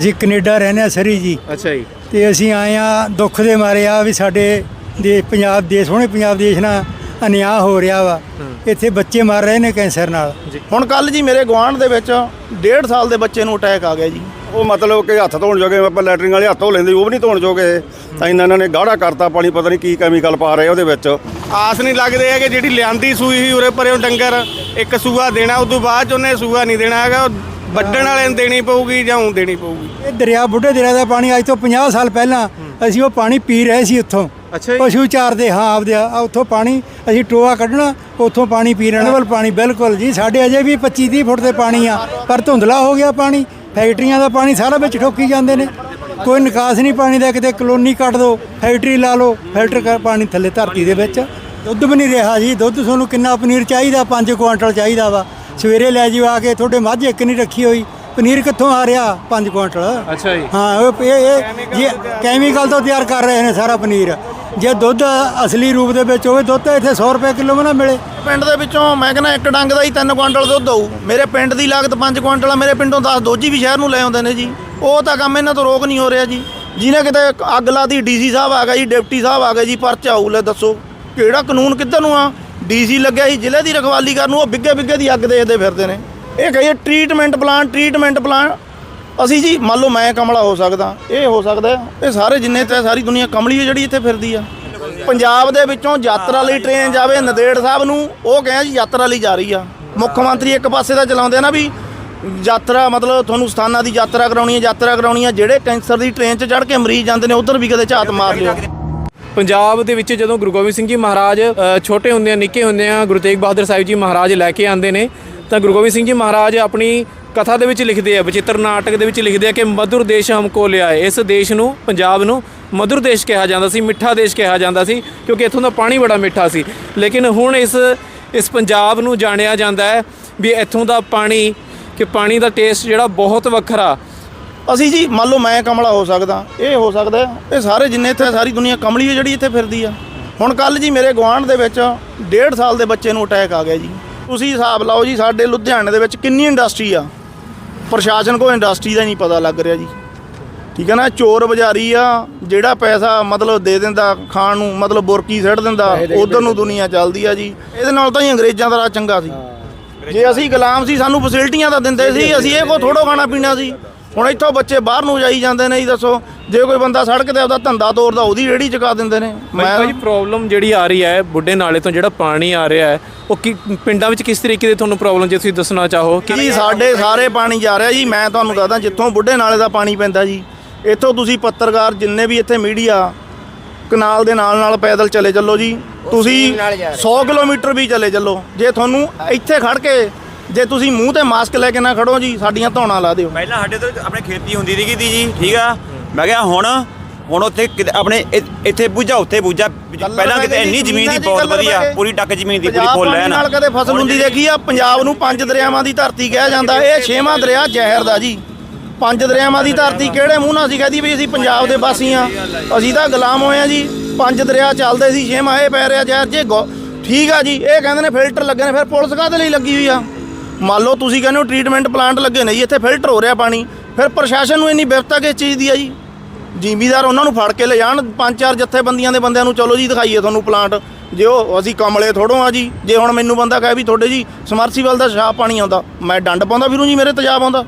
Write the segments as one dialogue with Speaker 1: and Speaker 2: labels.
Speaker 1: ਅਸੀਂ ਕੈਨੇਡਾ ਰਹਿੰਦੇ ਆ ਸਰੀ ਜੀ।
Speaker 2: ਅੱਛਾ ਜੀ।
Speaker 1: ਤੇ ਅਸੀਂ ਆਏ ਆ ਦੁੱਖ ਦੇ ਮਾਰੇ ਆ ਵੀ ਸਾਡੇ ਦੇ ਪੰਜਾਬ ਦੇ ਸੋਹਣੇ ਪੰਜਾਬ ਦੇਸ਼ ਨਾਲ ਅਨਿਆਂ ਹੋ ਰਿਹਾ ਵਾ। ਇੱਥੇ ਬੱਚੇ ਮਰ ਰਹੇ ਨੇ ਕੈਂਸਰ ਨਾਲ।
Speaker 3: ਹੁਣ ਕੱਲ ਜੀ ਮੇਰੇ ਗੁਆਂਢ ਦੇ ਵਿੱਚ 1.5 ਸਾਲ ਦੇ ਬੱਚੇ ਨੂੰ ਅਟੈਕ ਆ ਗਿਆ ਜੀ।
Speaker 4: ਉਹ ਮਤਲਬ ਕਿ ਹੱਥ ਧੋਣ ਜੋਗੇ ਆਪਾਂ ਲੈਟਰਿੰਗ ਵਾਲੇ ਹੱਥ ਧੋ ਲੈਂਦੇ ਉਹ ਵੀ ਨਹੀਂ ਧੋਣ ਜੋਗੇ। ਤਾਂ ਇਹਨਾਂ ਇਹਨਾਂ ਨੇ ਗਾੜਾ ਕਰਤਾ ਪਾਣੀ ਪਤਾ ਨਹੀਂ ਕੀ ਕੈਮੀਕਲ ਪਾ ਰਹੇ ਉਹਦੇ ਵਿੱਚ।
Speaker 5: ਆਸ ਨਹੀਂ ਲੱਗਦੇ ਹੈਗੇ ਜਿਹੜੀ ਲਿਆਂਦੀ ਸੂਈ ਸੀ ਉਰੇ ਪਰੇ ਡੰਗਰ ਇੱਕ ਸੂਆ ਦੇਣਾ ਉਦੋਂ ਬਾਅਦ ਚ ਉਹਨੇ ਸੂਆ ਨਹੀਂ ਦੇਣਾ ਹੈਗਾ ਵੱਢਣ ਵਾਲੇ ਨੂੰ ਦੇਣੀ ਪਊਗੀ ਜਾਂ ਊਂ ਦੇਣੀ ਪਊਗੀ?
Speaker 1: ਇਹ ਦਰਿਆ ਬੁੱਢੇ ਦਰਿਆ ਦਾ ਪਾਣੀ ਅੱਜ ਤੋਂ 50 ਸਾਲ ਪਹਿਲਾਂ ਅਸੀਂ ਉਹ ਪਾਣੀ ਪੀ ਰਹੇ ਸੀ ਉੱਥੋਂ।
Speaker 2: ਅੱਛਾ।
Speaker 1: ਪਸ਼ੂ ਚਾਰਦੇ ਹਾਂ ਆਪਦੇ ਆ ਉੱਥੋਂ ਪਾਣੀ ਅਸੀਂ ਟੋਆ ਕੱਢਣਾ ਉੱਥੋਂ ਪਾਣੀ ਪੀ ਲੈਣਾ। ਵੱਲ ਪਾਣੀ ਬਿਲਕੁਲ ਜੀ ਸਾਡੇ ਅਜੇ ਵੀ 25 30 ਫੁੱਟ ਦੇ ਪਾਣੀ ਆ ਪਰ ਧੁੰਦਲਾ ਹੋ ਗਿਆ ਪਾਣੀ। ਫੈਕਟਰੀਆਂ ਦਾ ਪਾਣੀ ਸਾਰਾ ਵਿੱਚ ਠੋਕੀ ਜਾਂਦੇ ਨੇ। ਕੋਈ ਨਿਕਾਸ ਨਹੀਂ ਪਾਣੀ ਦਾ ਕਿਤੇ ਕਲੋਨੀ ਕੱਢ ਦੋ ਫੈਕਟਰੀ ਲਾ ਲਓ ਫਿਲਟਰ ਕਰ ਪਾਣੀ ਥੱਲੇ ਧਰਤੀ ਦੇ ਵਿੱਚ। ਦੁੱਧ ਵੀ ਨਹੀਂ ਰਿਹਾ ਜੀ ਦੁੱਧ ਤੁਹਾਨੂੰ ਕਿੰਨਾ ਪਨੀਰ ਚਾਹੀਦਾ 5 ਕੁਆਂਟਲ ਚਾਹੀਦਾ ਵਾ। ਸਵੇਰੇ ਲੈ ਜਿਓ ਆ ਕੇ ਤੁਹਾਡੇ ਮੱਝ ਇੱਕ ਨਹੀਂ ਰੱਖੀ ਹੋਈ। ਪਨੀਰ ਕਿੱਥੋਂ ਆ ਰਿਹਾ? 5 ਕੁਆਂਟਲ।
Speaker 2: ਅੱਛਾ ਜੀ।
Speaker 1: ਹਾਂ ਉਹ ਇਹ ਇਹ ਇਹ ਕੈਮੀਕਲ ਤੋਂ ਤਿਆਰ ਕਰ ਰਹੇ ਨੇ ਸਾਰਾ ਪਨੀਰ। ਜੇ ਦੁੱਧ ਅਸਲੀ ਰੂਪ ਦੇ ਵਿੱਚ ਹੋਵੇ ਦੁੱਧ ਤਾਂ ਇੱਥੇ 100 ਰੁਪਏ ਕਿਲੋ ਵੀ ਨਾ ਮਿਲੇ।
Speaker 3: ਪਿੰਡ ਦੇ ਵਿੱਚੋਂ ਮੈਂ ਕਹਿੰਦਾ ਇੱਕ ਡੰਗ ਦਾ ਹੀ 3 ਕੁਆਂਟਲ ਦੁੱਧ ਆਊ। ਮੇਰੇ ਪਿੰਡ ਦੀ ਲਾਗਤ 5 ਕੁਆਂਟਲ ਆ ਮੇਰੇ ਪਿੰਡੋਂ 10 ਦੋਜੀ ਵੀ ਸ਼ਹਿਰ ਨੂੰ ਲੈ ਆਉਂਦੇ ਨੇ ਜੀ। ਉਹ ਤਾਂ ਕੰਮ ਇਹਨਾਂ ਤੋਂ ਰੋਕ ਨਹੀਂ ਹੋ ਰਿਹਾ ਜੀ। ਜਿਹਨੇ ਕਿਤੇ ਅੱਗ ਲਾਦੀ ਡੀਸੀ ਸਾਹਿਬ ਆ ਗਿਆ ਜੀ ਡਿਪਟੀ ਸਾਹਿਬ ਆ ਗਏ ਜੀ ਪਰਚਾ ਆਊ ਲੈ ਦੱਸੋ। ਕਿਹੜਾ ਕਾਨੂੰਨ ਕਿੱਧਰ ਨੂੰ ਆ? ਡੀਸੀ ਲੱਗਿਆ ਸੀ, ਜ਼ਿਲ੍ਹੇ ਦੀ ਰਖਵਾਲੀ ਕਰਨ ਨੂੰ, ਉਹ ਬਿੱਗੇ ਬਿੱਗੇ ਦੀ ਅੱਗ ਦੇਖਦੇ ਫਿਰਦੇ ਨੇ। ਇਹ ਕਹੀਏ ਟ੍ਰੀਟਮੈਂਟ ਪਲਾਨ ਟ੍ਰੀਟਮੈਂਟ ਪਲਾਨ ਅਸੀਂ ਜੀ, ਮੰਨ ਲਓ ਮੈਂ ਕਮਲਾ ਹੋ ਸਕਦਾ, ਇਹ ਹੋ ਸਕਦਾ ਇਹ ਸਾਰੇ ਜਿੰਨੇ ਤੇ ਸਾਰੀ ਦੁਨੀਆ ਕਮਲੀ ਹੈ ਜਿਹੜੀ ਇੱਥੇ ਫਿਰਦੀ ਆ। ਪੰਜਾਬ ਦੇ ਵਿੱਚੋਂ ਯਾਤਰਾ ਲਈ ਟ੍ਰੇਨ ਜਾਵੇ ਨਦੇੜ ਸਾਹਿਬ ਨੂੰ, ਉਹ ਕਹਿੰਦਾ ਜੀ ਯਾਤਰਾ ਲਈ ਜਾ ਰਹੀ ਆ। ਮੁੱਖ ਮੰਤਰੀ ਇੱਕ ਪਾਸੇ ਦਾ ਚਲਾਉਂਦੇ ਆ ਨਾ ਵੀ ਯਾਤਰਾ, ਮਤਲਬ ਤੁਹਾਨੂੰ ਸਥਾਨਾਂ ਦੀ ਯਾਤਰਾ ਕਰਾਉਣੀ ਹੈ, ਯਾਤਰਾ ਕਰਾਉਣੀ ਹੈ, ਜਿਹੜੇ ਕੈਂਸਰ ਦੀ ਟ੍ਰੇਨ 'ਚ ਚੜ੍ਹ ਕੇ ਮਰੀਜ਼ ਜਾਂਦੇ ਨੇ, ਉਧਰ ਵੀ ਕਦੇ ਝਾਤ ਮਾਰ ਲਿਓ।
Speaker 2: ਪੰਜਾਬ ਦੇ ਵਿੱਚ ਜਦੋਂ ਗੁਰੂ ਗੋਬਿੰਦ ਸਿੰਘ ਜੀ ਮਹਾਰਾਜ ਛੋਟੇ ਹੁੰਦੇ ਆ ਨਿੱਕੇ ਹੁੰਦੇ ਆ ਗੁਰੂ ਤੇਗ ਬਹਾਦਰ ਸਾਹਿਬ ਜੀ ਮਹਾਰਾਜ ਲੈ ਕੇ ਆਉਂਦੇ ਨੇ, ਤਾਂ ਗੁਰੂ ਗੋਬਿੰਦ ਸਿੰਘ ਜੀ ਮਹਾਰਾਜ ਆਪਣੀ ਕਥਾ ਦੇ ਵਿੱਚ ਲਿਖਦੇ ਆ ਬਚਿੱਤਰ ਨਾਟਕ ਦੇ ਵਿੱਚ ਲਿਖਦੇ ਆ ਕਿ ਮਧੁਰ ਦੇਸ਼ ਹਮਕੋ ਲਿਆਏ। ਇਸ ਦੇਸ਼ ਨੂੰ, ਪੰਜਾਬ ਨੂੰ ਮਧੁਰ ਦੇਸ਼ ਕਿਹਾ ਜਾਂਦਾ ਸੀ, ਮਿੱਠਾ ਦੇਸ਼ ਕਿਹਾ ਜਾਂਦਾ ਸੀ, ਕਿਉਂਕਿ ਇੱਥੋਂ ਦਾ ਪਾਣੀ ਬੜਾ ਮਿੱਠਾ ਸੀ। ਲੇਕਿਨ ਹੁਣ ਇਸ ਇਸ ਪੰਜਾਬ ਨੂੰ ਜਾਣਿਆ ਜਾਂਦਾ ਹੈ ਵੀ ਇੱਥੋਂ ਦਾ ਪਾਣੀ, ਕਿ ਪਾਣੀ ਦਾ ਟੇਸਟ ਜਿਹੜਾ ਬਹੁਤ ਵੱਖਰਾ
Speaker 3: ਅਸੀਂ ਜੀ ਮੰਨ ਲਓ ਮੈਂ ਕਮਲਾ ਹੋ ਸਕਦਾ ਇਹ ਹੋ ਸਕਦਾ। ਇਹ ਸਾਰੇ ਜਿੰਨੇ ਇੱਥੇ ਸਾਰੀ ਦੁਨੀਆ ਕਮਲੀ ਹੈ ਜਿਹੜੀ ਇੱਥੇ ਫਿਰਦੀ ਆ। ਹੁਣ ਕੱਲ ਜੀ ਮੇਰੇ ਗੁਆਂਢ ਦੇ ਵਿੱਚ 1.5 ਸਾਲ ਦੇ ਬੱਚੇ ਨੂੰ ਅਟੈਕ ਆ ਗਿਆ ਜੀ। ਤੁਸੀਂ ਹਿਸਾਬ ਲਾਓ ਜੀ ਸਾਡੇ ਲੁਧਿਆਣੇ ਦੇ ਵਿੱਚ ਕਿੰਨੀ ਇੰਡਸਟਰੀ ਆ? ਪ੍ਰਸ਼ਾਸਨ ਕੋਲ ਇੰਡਸਟਰੀ ਦਾ ਨਹੀਂ ਪਤਾ ਲੱਗ ਰਿਹਾ ਜੀ। ਠੀਕ ਹੈ ਨਾ ਚੋਰ ਬਜ਼ਾਰੀ ਆ ਜਿਹੜਾ ਪੈਸਾ ਮਤਲਬ ਦੇ ਦਿੰਦਾ ਖਾਣ ਨੂੰ ਮਤਲਬ ਬੁਰਕੀ ਸਿੱਟ ਦਿੰਦਾ ਉਧਰ ਨੂੰ ਦੁਨੀਆ ਚੱਲਦੀ ਆ ਜੀ। ਇਹਦੇ ਨਾਲ ਤਾਂ ਹੀ ਅੰਗਰੇਜ਼ਾਂ ਦਾ ਰਾਜ ਚੰਗਾ ਸੀ। ਜੇ ਅਸੀਂ ਗੁਲਾਮ ਸੀ ਸਾਨੂੰ ਫੈਸਿਲਿਟੀਆਂ ਤਾਂ ਦਿੰਦੇ ਸੀ ਅਸੀਂ ਇਹ ਕੋ ਥੋੜੋ ਖਾਣਾ ਪੀਣਾ ਸੀ। ਹੁਣ ਇੱਥੋਂ ਬੱਚੇ ਬਾਹਰ ਨੂੰ ਜਾਈ ਜਾਂਦੇ ਨੇ ਜੀ ਦੱਸੋ। ਜੇ ਕੋਈ ਬੰਦਾ ਸੜਕ ਤੇ ਆਪਦਾ ਧੰਦਾ ਤੋਰਦਾ ਉਹਦੀ ਰੇੜੀ ਚੁਕਾ ਦਿੰਦੇ ਨੇ।
Speaker 2: ਮੈਂ ਜੀ ਪ੍ਰੋਬਲਮ ਜਿਹੜੀ ਆ ਰਹੀ ਹੈ ਬੁੱਢੇ ਨਾਲੇ ਤੋਂ ਜਿਹੜਾ ਪਾਣੀ ਆ ਰਿਹਾ ਹੈ ਉਹ ਕੀ ਪਿੰਡਾਂ ਵਿੱਚ ਕਿਸ ਤਰੀਕੇ ਦੀ ਤੁਹਾਨੂੰ ਪ੍ਰੋਬਲਮ ਜੇ ਤੁਸੀਂ ਦੱਸਣਾ ਚਾਹੋ? ਕਿ
Speaker 3: ਜੀ ਸਾਡੇ ਸਾਰੇ ਪਾਣੀ ਜਾ ਰਿਹਾ ਜੀ। ਮੈਂ ਤੁਹਾਨੂੰ ਦੱਸਦਾ ਜਿੱਥੋਂ ਬੁੱਢੇ ਨਾਲੇ ਦਾ ਪਾਣੀ ਪੈਂਦਾ ਜੀ ਇੱਥੋਂ ਤੁਸੀਂ ਪੱਤਰਕਾਰ ਜਿੰਨੇ ਵੀ ਇੱਥੇ ਮੀਡੀਆ ਕਨਾਲ ਦੇ ਨਾਲ ਨਾਲ ਪੈਦਲ ਚਲੇ ਚੱਲੋ ਜੀ। ਤੁਸੀਂ 100 ਕਿਲੋਮੀਟਰ ਵੀ ਚਲੇ ਚੱਲੋ। ਜੇ ਤੁਹਾਨੂੰ ਇੱਥੇ ਖੜ ਕੇ ਜੇ ਤੁਸੀਂ ਮੂੰਹ ਤੇ ਮਾਸਕ ਲੈ ਕੇ ਨਾ ਖੜੋ ਜੀ ਸਾਡੀਆਂ ਧੌਣਾ ਲਾ ਦਿਓ।
Speaker 6: ਪਹਿਲਾਂ ਸਾਡੇ ਤੋਂ ਆਪਣੇ ਖੇਤੀ ਹੁੰਦੀ ਸੀਗੀ ਤੀ ਜੀ ਠੀਕ ਆ? ਮੈਂ ਕਿਹਾ ਹੁਣ ਹੁਣ ਉੱਥੇ ਕਿਤੇ ਆਪਣੇ ਇ- ਇੱਥੇ ਬੂਝਾ ਉੱਥੇ ਬੂਝਾ। ਪਹਿਲਾਂ ਕਿਤੇ ਇੰਨੀ ਜ਼ਮੀਨ ਦੀ ਬਹੁਤ ਵਧੀਆ ਪੂਰੀ ਟੱਕ ਜ਼ਮੀਨ ਦੀ ਪੂਰੀ
Speaker 3: ਪੰਜਾਬ
Speaker 6: ਫੁੱਲ
Speaker 3: ਪਾਣੀ
Speaker 6: ਲੈਣ।
Speaker 3: ਨਾਲ ਕਦੇ ਫਸਲ ਹੁੰਦੀ ਦੇਖੀ ਆ ਪੰਜਾਬ ਨੂੰ ਪੰਜ ਦਰਿਆਵਾਂ ਦੀ ਧਰਤੀ ਕਿਹਾ ਜਾਂਦਾ ਇਹ ਛੇਵਾਂ ਦਰਿਆ ਜ਼ਹਿਰ ਦਾ ਜੀ। ਪੰਜ ਦਰਿਆਵਾਂ ਦੀ ਧਰਤੀ ਕਿਹੜੇ ਮੂੰਹ ਨਾਲ ਅਸੀਂ ਕਹਦੀ ਵੀ ਅਸੀਂ ਪੰਜਾਬ ਦੇ ਵਾਸੀ ਆ। ਅਸੀਂ ਤਾਂ ਗੁਲਾਮ ਹੋਏ ਆ ਜੀ ਪੰਜ ਦਰਿਆ ਚੱਲਦੇ ਸੀ ਛੇਵਾਂ ਇਹ ਪੈ ਰਿਹਾ ਜ਼ਹਿਰ ਜੇ ਗੋ- ਠੀਕ ਆ ਜੀ ਇਹ ਕਹਿੰਦੇ ਨੇ ਫਿਲਟਰ ਲੱਗੇ ਨੇ ਫਿਰ ਪੁਲਿਸ ਕਾਹਦੇ ਲਈ ਲੱਗੀ ਹੋਈ ਆ? ਮੰਨ ਲਓ ਤੁਸੀਂ ਕਹਿੰਦੇ ਹੋ ਟ੍ਰੀਟਮੈਂਟ ਪਲਾਂਟ ਲੱਗੇ ਨੇ ਜੀ, ਇੱਥੇ ਫਿਲਟਰ ਹੋ ਰਿਹਾ ਪਾਣੀ, ਫਿਰ ਪ੍ਰਸ਼ਾਸਨ ਨੂੰ ਇੰਨੀ ਬਿਪਤਾ ਕਿਸ ਚੀਜ਼ ਦੀ ਆ ਜੀ? ਜ਼ਿਮੀਦਾਰ ਉਹਨਾਂ ਨੂੰ ਫੜ ਕੇ ਲੈ ਜਾਣ, ਪੰਜ ਚਾਰ ਜਥੇਬੰਦੀਆਂ ਦੇ ਬੰਦਿਆਂ ਨੂੰ ਚਲੋ ਜੀ, ਦਿਖਾਈਏ ਤੁਹਾਨੂੰ ਪਲਾਂਟ ਜੇ ਉਹ, ਅਸੀਂ ਕਮਲੇ ਥੋੜੋਂ ਆ ਜੀ, ਜੇ ਹੁਣ ਮੈਨੂੰ ਬੰਦਾ ਕਹੇ ਵੀ ਤੁਹਾਡੇ ਜੀ ਸਮਰਸੀਬਲ ਦਾ ਸ਼ਾਪ ਪਾਣੀ ਆਉਂਦਾ, ਮੈਂ ਡੰਡ ਪਾਉਂਦਾ ਫਿਰੂ ਜੀ, ਮੇਰੇ ਤੇਜ਼ਾਬ ਆਉਂਦਾ।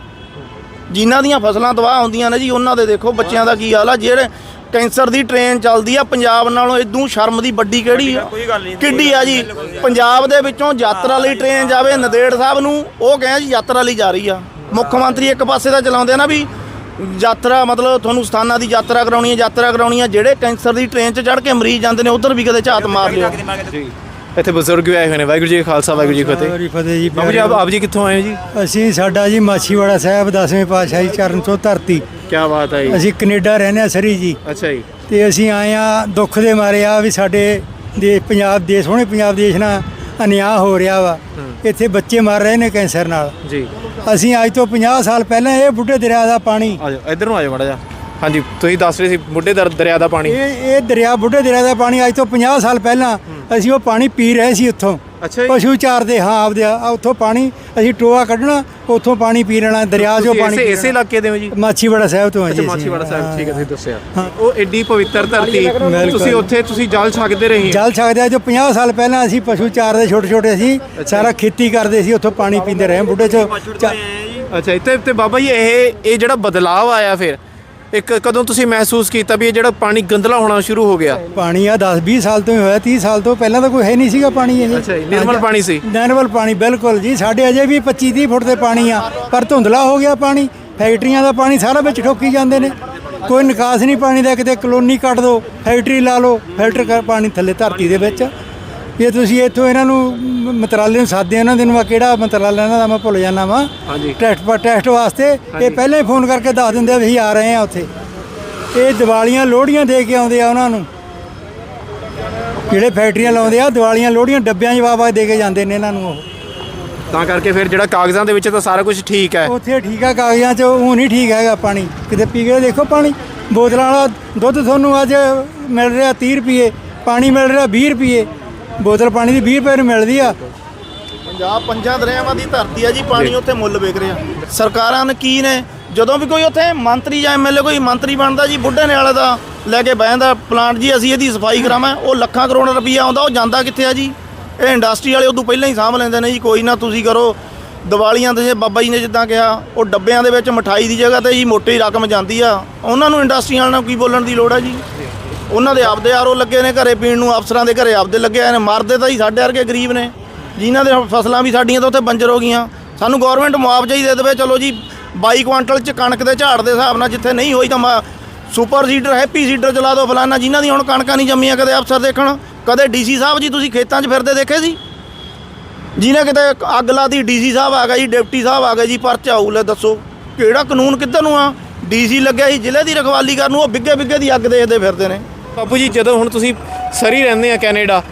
Speaker 3: ਜਿਨ੍ਹਾਂ ਦੀਆਂ ਫਸਲਾਂ ਤਬਾਹ ਹੁੰਦੀਆਂ ਨੇ ਜੀ, ਉਹਨਾਂ ਦੇ ਦੇਖੋ ਬੱਚਿਆਂ ਦਾ ਕੀ ਹਾਲ ਆ, ਜਿਹੜੇ ਕੈਂਸਰ ਦੀ ਟ੍ਰੇਨ ਚੱਲਦੀ ਆ ਪੰਜਾਬ ਨਾਲੋਂ ਇਦੋਂ ਸ਼ਰਮ ਦੀ ਵੱਡੀ ਕਿਹੜੀ ਆ?
Speaker 6: ਕੋਈ ਗੱਲ ਨਹੀਂ।
Speaker 3: ਕਿੱਡੀ ਆ ਜੀ? ਪੰਜਾਬ ਦੇ ਵਿੱਚੋਂ ਯਾਤਰਾ ਲਈ ਟ੍ਰੇਨ ਜਾਵੇ ਨਦੇੜ ਸਾਹਿਬ ਨੂੰ ਉਹ ਕਹਿੰਦਾ ਜੀ ਯਾਤਰਾ ਲਈ ਜਾ ਰਹੀ ਆ। ਮੁੱਖ ਮੰਤਰੀ ਇੱਕ ਪਾਸੇ ਦਾ ਚਲਾਉਂਦੇ ਆ ਨਾ ਵੀ ਯਾਤਰਾ ਮਤਲਬ ਤੁਹਾਨੂੰ ਸਥਾਨਾਂ ਦੀ ਯਾਤਰਾ ਕਰਾਉਣੀ ਹੈ ਯਾਤਰਾ ਕਰਾਉਣੀ ਹੈ ਜਿਹੜੇ ਕੈਂਸਰ ਦੀ ਟ੍ਰੇਨ 'ਚ ਚੜ੍ਹ ਕੇ ਮਰੀਜ਼ ਜਾਂਦੇ ਨੇ ਉਧਰ ਵੀ ਕਦੇ ਝਾਤ ਮਾਰ ਲਿਓ।
Speaker 2: ਜੀ। ਇੱਥੇ ਬਜ਼ੁਰਗ ਵੀ ਆਏ ਹੋਏ ਨੇ ਵਾਹਿਗੁਰੂ ਜੀ ਖਾਲਸਾ ਵਾਹਿਗੁਰੂ ਜੀ ਫਤਿਹ।
Speaker 1: ਵਾਹਿਗੁਰੂ ਜੀ ਫਤਿਹ ਜੀ
Speaker 2: ਬਾਬੂ ਜੀ ਆਪ ਆਪ ਜੀ ਕਿੱਥੋਂ ਆਏ ਹੋ ਜੀ?
Speaker 1: ਅਸੀਂ ਸਾਡਾ ਜੀ ਮਾਛੀਵਾੜਾ ਸਾਹਿਬ ਦਸਵੇਂ ਪਾਤਸ਼ਾਹੀ ਚਰਨ ਤੋਂ ਧਰਤੀ।
Speaker 2: ਕੀ ਬਾਤ ਹੈ ਜੀ।
Speaker 1: ਅਸੀਂ ਕੈਨੇਡਾ ਰਹਿੰਦੇ ਆ ਸਰੀ ਜੀ।
Speaker 2: ਅੱਛਾ ਜੀ।
Speaker 1: ਤੇ ਅਸੀਂ ਆਏ ਆ ਦੁੱਖ ਦੇ ਮਾਰੇ ਆ ਵੀ ਸਾਡੇ ਦੇ ਪੰਜਾਬ ਦੇ ਸੋਹਣੇ ਪੰਜਾਬ ਦੇਸ਼ ਨਾਲ ਅਨਿਆਂ ਹੋ ਰਿਹਾ ਵਾ। ਇੱਥੇ ਬੱਚੇ ਮਰ ਰਹੇ ਨੇ ਕੈਂਸਰ ਨਾਲ।
Speaker 2: ਜੀ।
Speaker 1: ਅਸੀਂ ਅੱਜ ਤੋਂ 50 ਸਾਲ ਪਹਿਲਾਂ ਇਹ ਬੁੱਢੇ ਦਰਿਆ ਦਾ ਪਾਣੀ।
Speaker 2: ਆ ਜਾਓ ਇੱਧਰ ਨੂੰ ਆ ਜਾਓ ਮਾੜਾ ਜਿਹਾ। ਹਾਂਜੀ ਤੁਸੀਂ ਦੱਸ ਰਹੇ ਸੀ ਬੁੱਢੇ ਦਰ ਦਰਿਆ ਦਾ ਪਾਣੀ।
Speaker 1: ਇਹ ਇਹ ਦਰਿਆ ਬੁੱਢੇ ਦਰਿਆ ਦਾ ਪਾਣੀ ਅੱਜ ਤੋਂ 50 ਸਾਲ ਪਹਿਲਾਂ ਅਸੀਂ ਉਹ ਪਾਣੀ ਪੀ ਰਹੇ ਸੀ ਉੱਥੋਂ।
Speaker 2: ਅੱਛਾ ਜੀ।
Speaker 1: ਪਸ਼ੂ ਚਾਰਦੇ ਹਾਂ ਆਪਦੇ ਆ ਉੱਥੋਂ ਪਾਣੀ ਅਸੀਂ ਟੋਆ ਕੱਢਣਾ ਉੱਥੋਂ ਪਾਣੀ ਪੀ ਲੈਣਾ ਦਰਿਆ 'ਚੋਂ
Speaker 2: ਤੁਸੀਂ
Speaker 1: ਪਾਣੀ
Speaker 2: ਇਸੇ ਇਸੇ। ਇਲਾਕੇ ਦੇ ਹੋ ਜੀ
Speaker 1: ਮਾਛੀਵਾੜਾ ਸਾਹਿਬ ਤੋਂ ਹੈ ਜੀ
Speaker 2: ਅੱਛਾ
Speaker 1: ਅਸੀਂ।
Speaker 2: ਮਾਛੀਵਾੜਾ ਸਾਹਿਬ। ਠੀਕ ਹੈ ਤੁਸੀਂ ਦੱਸਿਆ ਉਹ ਐਡੀ ਪਵਿੱਤਰ ਧਰਤੀ। ਤੁਸੀਂ ਉੱਥੇ ਤੁਸੀਂ ਜਲ ਛਕਦੇ ਰਹੇ।
Speaker 1: ਜਲ ਸਕਦੇ ਆ ਜੋ 50 ਸਾਲ ਪਹਿਲਾਂ ਅਸੀਂ ਪਸ਼ੂ ਚਾਰਦੇ ਛੋਟੇ ਛੋਟੇ ਸੀ ਸਾਰਾ ਖੇਤੀ ਕਰਦੇ ਸੀ ਉੱਥੋਂ ਪਾਣੀ ਪੀਂਦੇ ਰਹੇ ਬੁੱਢੇ ਚ ਚਾ-
Speaker 2: ਅੱਛਾ ਤੇ ਤੇ ਬਾਬਾ ਜੀ ਇਹ ਇਹ ਜਿਹੜਾ ਬਦਲਾਅ ਆਇਆ ਫਿਰ ਇੱਕ ਕਦੋਂ ਤੁਸੀਂ ਮਹਿਸੂਸ ਕੀਤਾ ਵੀ ਇਹ ਜਿਹੜਾ ਪਾਣੀ ਗੰਦਲਾ ਹੋਣਾ ਸ਼ੁਰੂ ਹੋ ਗਿਆ?
Speaker 1: ਪਾਣੀ ਆ 10 20 ਸਾਲ ਤੋਂ ਹੀ ਹੋਇਆ 30 ਸਾਲ ਤੋਂ ਪਹਿਲਾਂ ਤਾਂ ਕੋਈ ਹੈ ਨਹੀਂ ਸੀਗਾ ਪਾਣੀ ਇਹ।
Speaker 2: ਅੱਛਾ ਜੀ, ਨਿਰਮਲ ਪਾਣੀ ਸੀ।
Speaker 1: ਨਿਰਮਲ ਪਾਣੀ ਬਿਲਕੁਲ ਜੀ। ਸਾਡੇ ਅਜੇ ਵੀ 25 30 ਫੁੱਟ ਦੇ ਪਾਣੀ ਆ ਪਰ ਧੁੰਦਲਾ ਹੋ ਗਿਆ ਪਾਣੀ। ਫੈਕਟਰੀਆਂ ਦਾ ਪਾਣੀ ਸਾਰਾ ਵਿੱਚ ਠੋਕੀ ਜਾਂਦੇ ਨੇ। ਕੋਈ ਨਿਕਾਸ ਨਹੀਂ ਪਾਣੀ ਦਾ ਕਿਤੇ ਕਲੋਨੀ ਕੱਢ ਦੋ ਫੈਕਟਰੀ ਲਾ ਲਓ ਫਿਲਟਰ ਕਰ ਪਾਣੀ ਥੱਲੇ ਧਰਤੀ ਦੇ ਵਿੱਚ। ਇਹ ਤੁਸੀਂ ਇੱਥੋਂ ਇਹਨਾਂ ਨੂੰ ਮ- ਮੰਤਰਾਲੇ ਨੂੰ ਸਾਦੇ ਇਹਨਾਂ ਦੇ ਨੂੰ ਆ ਕਿਹੜਾ ਮੰਤਰਾਲਾ ਇਹਨਾਂ ਦਾ ਮੈਂ ਭੁੱਲ ਜਾਂਦਾ ਵਾਂ।
Speaker 2: ਹਾਂਜੀ।
Speaker 1: ਟੈਸਟ ਪਰ ਟੈਸਟ ਵਾਸਤੇ ਇਹ ਪਹਿਲਾਂ ਹੀ ਫੋਨ ਕਰਕੇ ਦੱਸ ਦਿੰਦੇ ਆ ਵੀ ਅਸੀਂ ਆ ਰਹੇ ਆ ਉੱਥੇ। ਇਹ ਦੀਵਾਲੀਆਂ ਲੋਹੜੀਆਂ ਦੇ ਕੇ ਆਉਂਦੇ ਆ ਉਹਨਾਂ ਨੂੰ। ਜਿਹੜੇ ਫੈਕਟਰੀਆਂ ਲਾਉਂਦੇ ਆ ਦੀਵਾਲੀਆਂ ਲੋਹੜੀਆਂ ਡੱਬਿਆਂ 'ਚ ਵਾ-ਵਾ ਦੇ ਕੇ ਜਾਂਦੇ ਨੇ ਇਹਨਾਂ ਨੂੰ ਉਹ।
Speaker 2: ਤਾਂ ਕਰਕੇ ਫਿਰ ਜਿਹੜਾ ਕਾਗਜ਼ਾਂ ਦੇ ਵਿੱਚ ਤਾਂ ਸਾਰਾ ਕੁਝ ਠੀਕ ਹੈ।
Speaker 1: ਉੱਥੇ ਠੀਕ ਆ ਕਾਗਜ਼ਾਂ 'ਚ ਉਹ ਨਹੀਂ ਠੀਕ ਹੈਗਾ ਪਾਣੀ। ਕਿਤੇ ਪੀ ਕੇ ਦੇਖੋ ਪਾਣੀ। ਬੋਤਲਾਂ ਵਾਲਾ ਦੁੱਧ ਤੁਹਾਨੂੰ ਅੱਜ ਮਿਲ ਰਿਹਾ 30 ਰੁਪਏ ਪਾਣੀ ਮਿਲ ਰਿਹਾ 20 ਰੁਪਏ। ਬੋਤਲ ਪਾਣੀ ਦੀ 20 ਰੁਪਏ ਨੂੰ ਮਿਲਦੀ ਆ।
Speaker 3: ਪੰਜਾਬ ਪੰਜਾਂ ਦਰਿਆਵਾਂ ਦੀ ਧਰਤੀ ਆ ਜੀ ਪਾਣੀ ਉੱਥੇ ਮੁੱਲ ਵਿਕ ਰਿਹਾ। ਸਰਕਾਰਾਂ ਨੇ ਕੀ ਨੇ? ਜਦੋਂ ਵੀ ਕੋਈ ਉੱਥੇ ਮੰਤਰੀ ਜਾਂ ਐਮਐਲਏ ਕੋਈ ਮੰਤਰੀ ਬਣਦਾ ਜੀ ਬੁੱਢੇ ਨੇ ਵਾਲੇ ਦਾ ਲੈ ਕੇ ਬਹਿੰਦਾ ਪਲਾਂਟ ਜੀ ਅਸੀਂ ਇਹਦੀ ਸਫ਼ਾਈ ਕਰਾਵਾਂ ਉਹ ਲੱਖਾਂ ਕਰੋੜ ਰੁਪਈਆ ਆਉਂਦਾ ਉਹ ਜਾਂਦਾ ਕਿੱਥੇ ਆ ਜੀ? ਇਹ ਇੰਡਸਟਰੀ ਵਾਲੇ ਉਦੋਂ ਪਹਿਲਾਂ ਹੀ ਸਾਂਭ ਲੈਂਦੇ ਨੇ ਜੀ ਕੋਈ ਨਾ ਤੁਸੀਂ ਕਰੋ। ਦੀਵਾਲੀਆਂ ਤੇ ਜੇ ਬਾਬਾ ਜੀ ਨੇ ਜਿੱਦਾਂ ਕਿਹਾ ਉਹ ਡੱਬਿਆਂ ਦੇ ਵਿੱਚ ਮਠਾਈ ਦੀ ਜਗ੍ਹਾ ਤੇ ਜੀ ਮੋਟੀ ਰਕਮ ਜਾਂਦੀ ਆ। ਉਹਨਾਂ ਨੂੰ ਇੰਡਸਟਰੀਆਂ ਵਾਲਿਆਂ ਨੂੰ ਕੀ ਬੋਲਣ ਦੀ ਲੋੜ ਆ ਜੀ? ਉਹਨਾਂ ਦੇ ਆਪਦੇ ਆਰੋ ਲੱਗੇ ਨੇ ਘਰੇ ਪੀਣ ਨੂੰ, ਅਫਸਰਾਂ ਦੇ ਘਰੇ ਆਪਦੇ ਲੱਗੇ ਆਏ ਨੇ। ਮਰਦੇ ਤਾਂ ਹੀ ਸਾਡੇ ਵਰਗੇ ਗਰੀਬ ਨੇ। ਜਿਨ੍ਹਾਂ ਦੇ ਫਸਲਾਂ ਵੀ ਸਾਡੀਆਂ ਤਾਂ ਉੱਥੇ ਬੰਜਰ ਹੋ ਗਈਆਂ। ਸਾਨੂੰ ਗਵਰਨਮੈਂਟ ਮੁਆਵਜ਼ਾ ਹੀ ਦੇ ਦੇਵੇ। ਚਲੋ ਜੀ 22 ਕੁਆਂਟਲ ਚ ਕਣਕ ਦੇ ਝਾੜ ਦੇ ਹਿਸਾਬ ਨਾਲ ਜਿੱਥੇ ਨਹੀਂ ਹੋਈ ਤਾਂ ਮਾ- ਸੁਪਰ ਸੀਡਰ ਹੈਪੀ ਸੀਡਰ ਚਲਾ ਦਿਓ ਫਲਾਨਾ। ਜਿਨ੍ਹਾਂ ਦੀ ਹੁਣ ਕਣਕਾਂ ਨਹੀਂ ਜੰਮੀਆਂ ਕਦੇ ਅਫਸਰ ਦੇਖਣ, ਕਦੇ ਡੀਸੀ ਸਾਹਿਬ ਜੀ, ਤੁਸੀਂ ਖੇਤਾਂ 'ਚ ਫਿਰਦੇ ਦੇਖੇ ਸੀ? ਜਿਹਨੇ ਕਿਤੇ ਅੱਗ ਲਾਤੀ, ਡੀਸੀ ਸਾਹਿਬ ਆ ਗਿਆ ਜੀ, ਡਿਪਟੀ ਸਾਹਿਬ ਆ ਗਏ ਜੀ, ਪਰਚਾ ਆਊ ਲੈ ਦੱਸੋ ਕਿਹੜਾ ਕਾਨੂੰਨ ਕਿੱਧਰ ਨੂੰ ਆ? ਡੀਸੀ ਲੱਗਿਆ ਸੀ, ਜ਼ਿਲ੍ਹੇ ਦੀ ਰਖਵਾਲੀ ਕਰਨ ਨੂੰ, ਉਹ ਬਿੱਗੇ ਬਿੱਗੇ ਦੀ ਅੱਗ ਦੇਖਦੇ ਫਿਰਦੇ ਨੇ।
Speaker 2: ਬਾਪੂ ਜੀ ਜਦੋਂ ਹੁਣ ਤੁਸੀਂ ਸਰੀ ਰਹਿੰਦੇ ਆ ਕੈਨੇਡਾ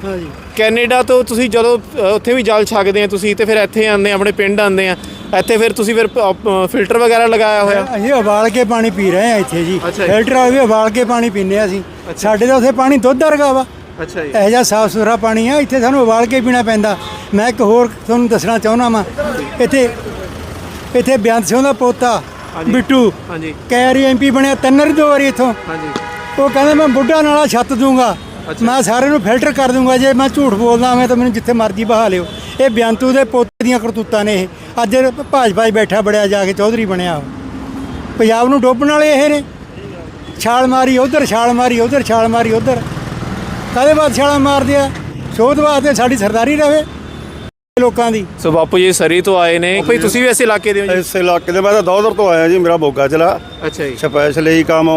Speaker 2: ਕੈਨੇਡਾ ਤੋਂ ਤੁਸੀਂ ਜਦੋਂ ਉੱਥੇ ਵੀ ਜਲ ਛਕਦੇ ਆ ਤੁਸੀਂ ਤੇ ਫਿਰ ਇੱਥੇ ਆਉਂਦੇ ਆ ਆਪਣੇ ਪਿੰਡ ਆਉਂਦੇ ਆ ਇੱਥੇ ਫਿਰ ਤੁਸੀਂ ਫਿਰ ਫਿਲਟਰ ਵਗੈਰਾ ਲਗਾਇਆ ਹੋਇਆ?
Speaker 1: ਅਸੀਂ ਉਬਾਲ ਕੇ ਪਾਣੀ ਪੀ ਰਹੇ ਆ ਇੱਥੇ ਜੀ। ਫਿਲਟਰ ਵਾਲੇ ਵੀ ਉਬਾਲ ਕੇ ਪਾਣੀ ਪੀਂਦੇ ਆ ਅਸੀਂ। ਸਾਡੇ ਤਾਂ ਉੱਥੇ ਪਾਣੀ ਦੁੱਧ ਵਰਗਾ ਵਾ।
Speaker 2: ਅੱਛਾ ਜੀ।
Speaker 1: ਇਹੋ ਜਿਹਾ ਸਾਫ਼ ਸੁਥਰਾ ਪਾਣੀ ਆ ਇੱਥੇ ਸਾਨੂੰ ਉਬਾਲ ਕੇ ਪੀਣਾ ਪੈਂਦਾ। ਮੈਂ ਇੱਕ ਹੋਰ ਤੁਹਾਨੂੰ ਦੱਸਣਾ ਚਾਹੁੰਦਾ ਵਾਂ। ਇੱਥੇ ਇੱਥੇ ਬਿਆੰਤ ਸਿੰਘ ਦਾ ਪੋਤਾ ਬਿੱਟੂ।
Speaker 2: ਹਾਂਜੀ।
Speaker 1: ਕੈਰੀ ਐਮਪੀ ਬਣਿਆ ਤਿੰਨ ਵਾਰੀ ਦੋ ਵਾਰੀ ਇੱਥੋਂ।
Speaker 2: ਹਾਂਜੀ।
Speaker 1: ਉਹ ਕਹਿੰਦਾ ਮੈਂ ਬੁੱਢਾ ਨਾਲਾ ਛੱਤ ਦੂੰਗਾ। ਮੈਂ ਸਾਰਿਆਂ ਨੂੰ ਫਿਲਟਰ ਕਰ ਦੂੰਗਾ ਜੇ ਮੈਂ ਝੂਠ ਬੋਲਦਾ ਮੈਂ ਤਾਂ ਮੈਨੂੰ ਜਿੱਥੇ ਮਰਜ਼ੀ ਬਹਾ ਲਿਓ। ਇਹ ਬਿਆੰਤੂ ਦੇ ਪੋਤੇ ਦੀਆਂ ਕਰਤੂਤਾਂ ਨੇ ਇਹ। ਅੱਜ ਭਾਜਪਾ 'ਚ ਬੈਠਾ ਬੜਿਆ ਜਾ ਕੇ ਚੌਧਰੀ ਬਣਿਆ। ਪੰਜਾਬ ਨੂੰ ਡੋਬਣ ਵਾਲੇ ਇਹ ਨੇ। ਛਾਲ ਮਾਰੀ ਉਧਰ ਛਾਲ ਮਾਰੀ ਉਧਰ ਛਾਲ ਮਾਰੀ ਉਧਰ। ਕਾਹਦੇ ਬਾਅਦ ਛਾਲਾਂ ਮਾਰਦੇ ਆ? ਸੋਧ ਵਾਸਤੇ ਸਾਡੀ ਸਰਦਾਰੀ ਰਵੇ ਲੋਕਾਂ ਦੀ।
Speaker 2: ਸੋ ਬਾਪੂ ਜੀ ਸਰੀ ਤੋਂ ਆਏ ਨੇ। ਭਈ ਤੁਸੀਂ ਵੀ ਇਸ ਇਲਾਕੇ ਦੇ ਹੋ ਜੀ?
Speaker 4: ਇਸ ਇਲਾਕੇ ਦੇ ਮੈਂ ਤਾਂ ਦੌਦਰ ਤੋਂ ਆਇਆ ਜੀ ਮੇਰਾ ਮੋਗਾ ਜ਼ਿਲ੍ਹਾ।
Speaker 2: ਅੱਛਾ ਜੀ।
Speaker 4: ਸਪੈਸ਼ਲ ਹੀ ਕੰਮ